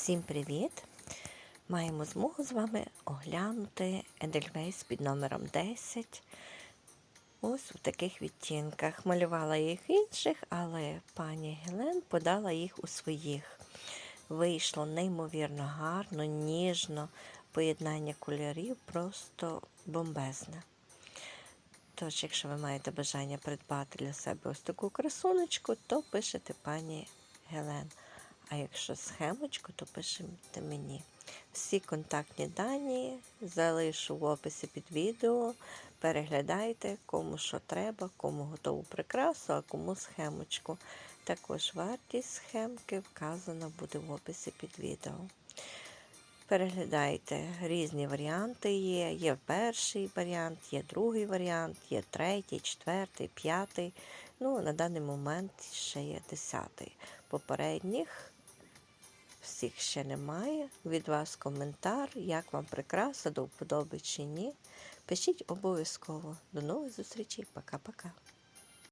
Всім привіт! Маємо змогу з вами оглянути Едельвейс під номером 10. Ось у таких відтінках. Малювала їх інших, але пані Гелен подала їх у своїх. Вийшло неймовірно гарно, ніжно, поєднання кольорів просто бомбезне. Тож, якщо ви маєте бажання придбати для себе ось таку красунечку, то пишете пані Гелен. А якщо схемочку, то пишете мені. Всі контактні дані залишу в описі під відео. Переглядайте, кому що треба, кому готову прикрасу, а кому схемочку. Також вартість схемки вказана буде в описі під відео. Переглядайте, різні варіанти є. Є перший варіант, є другий варіант, є третій, четвертий, п'ятий. Ну, на даний момент ще є десятий. Попередніх всіх ще немає. Від вас коментар, як вам прикраса, до вподоби чи ні. Пишіть обов'язково. До нових зустрічей. Пока-пока.